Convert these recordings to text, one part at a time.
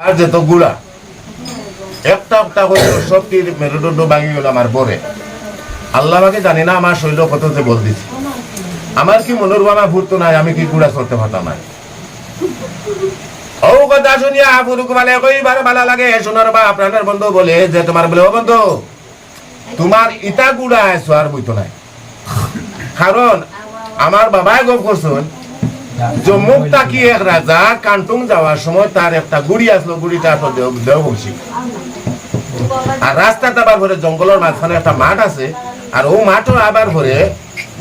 আর গুড়া একটা একটা করে মেরুদণ্ড ভাঙি গেল আমার আল্লাহ আমাকে জানি না আমার কত যে বল দিছি। আমার কি নাই, আমি কি গুড়া চলতে পারতাম না ও কথা শুনিয়া পুরুষ মানে কইবার ভালো লাগে শোনার বা আপনার বন্ধু বলে, যে তোমার বলে, ও বন্ধু, তোমার ইটা গুড়া সোয়ার বইতো নাই। কারণ আমার বাবাই গপ করছেন জম্মুক তাকি এক রাজা কান্টুং যাওয়ার সময় তার একটা গুড়ি আসলো, গুড়িটা আসলো দেওবংশী আর রাস্তাটা আবার ভরে জঙ্গলের মাঝখানে একটা মাঠ আছে, আর ও মাঠও আবার ভরে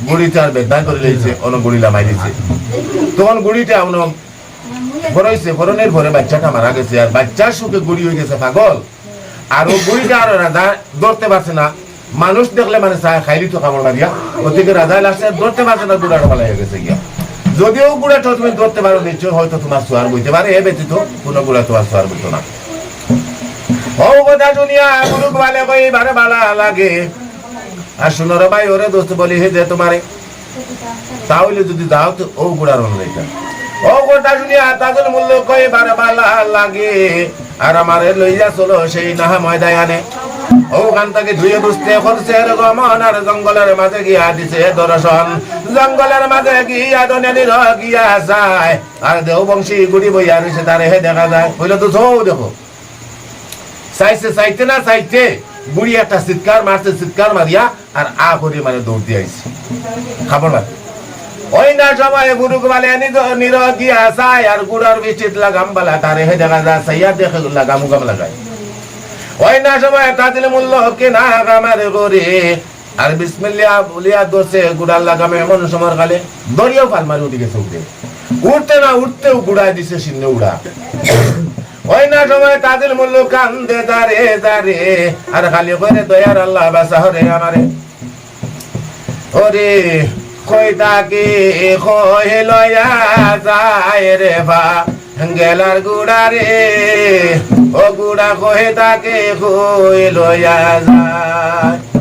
গুড়িটা আর বেদনা করে লইছে অন গুড়ি লামাই দিছে তখন গুড়িটা অন ভরাইছে, ভরনের ভরে বাচ্চাটা মারা গেছে, আর বাচ্চার সুখে গুড়ি হয়ে গেছে পাগল। আর ও গুড়িটা আর রাজা ধরতে পারছে না। মানুষ দেখলে মানে চা খাইলি তো কামড় লাগিয়া ওদিকে রাজা লাগছে ধরতে পারছে না ভালো হয়ে গেছে গিয়া। যদিও গুড়াটা তুমি ধরতে পারো নিশ্চয়, হয়তো তোমার সোয়ার বইতে পারে, এ ব্যতীত কোনো গুড়া তোমার সোয়ার বইতো না। লাগে। আর শুনো রে ভাই, ওরে দোস্ত বলি, হে যে তোমারে। তাহলে যদি যাও তো, ও গুড়ার অনুযায়ী ও কথা শুনিয়া তাদের মূল্য কই, বারে বালা লাগে। আর আমারে লইয়া চলো সেই নাহা ময়দানে। ও গান থেকে ধুয়ে বুঝতে করছে গমন আর জঙ্গলের মাঝে গিয়া দিছে দর্শন। জঙ্গলের মাঝে গিয়া দনের গিয়া যায়। আর দেহ বংশী গুড়ি বইয়া রয়েছে তারে, হে দেখা যায়। বলে তো সৌ দেখো। চাইছে, চাইতে না চাইতে বুড়ি একটা চিৎকার মারছে, চিৎকার মারিয়া আর আ করে মানে দৌড় দিয়ে আইছে। খাবার মার ওই না সময় গুরু বলে নির গিয়া চাই আর গুড়ার বৃষ্টিত লাগাম বলা তারে, হে দেখা যায়। সাইয়া দেখে লাগাম গাম লাগায় ওই না সময় তাদের মূল্য কে না গামার করে আর বিসমিল্লা বলিয়া দোষে গুড়ার লাগামে এমন সময় কালে দড়িয়াও পাল মারি উঠে গেছে উঠে। উঠতে না উঠতেও গুড়ায় দিছে সিন্নে উড়া ওই না সময় তাদের মূল্য কান্দে দারে দারে আর খালি করে দয়ার আল্লাহ বাসা হরে আমারে। ওরে কই তাকে কই লয়া যায় রে বা। গেলার গুড়া রে ও গুড়া কহে তাকে কই লয়া যায়।